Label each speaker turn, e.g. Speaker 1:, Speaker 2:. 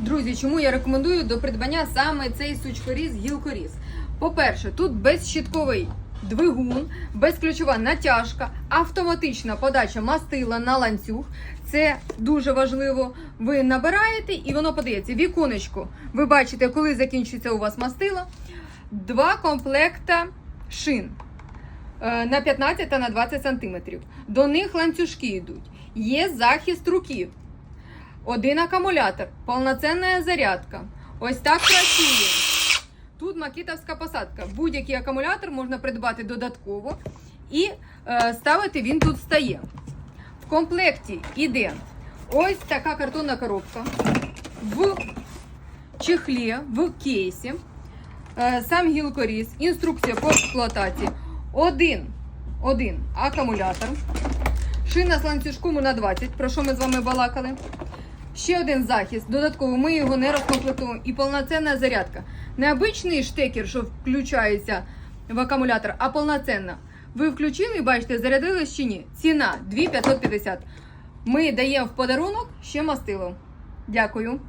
Speaker 1: Друзі, чому я рекомендую до придбання саме цей сучкоріз гілкоріз? По-перше, тут безщітковий двигун, безключова натяжка, автоматична подача мастила на ланцюг. Це дуже важливо. Ви набираєте і воно подається. Віконечко. Ви бачите, коли закінчується у вас мастило. Два комплекта шин е, на 15 та на 20 сантиметрів. До них ланцюжки йдуть. Є захист руків. Один акумулятор, повноцінна зарядка. Ось так працює. Тут макітовська посадка. Будь-який акумулятор можна придбати додатково і е, ставити він тут стає. В комплекті іде ось така картонна коробка в чехлі, в кейсі. Е, сам гілкоріз, інструкція по експлуатації. Один, один акумулятор. Шина з ланцюжком на 20, про що ми з вами балакали. Ще один захист. Додатково ми його не розкомплектуємо. І повноцінна зарядка. Не обичний штекер, що включається в акумулятор, а повноцінна. Ви включили бачите, зарядились чи ні. Ціна 2550. Ми даємо в подарунок ще мастило. Дякую.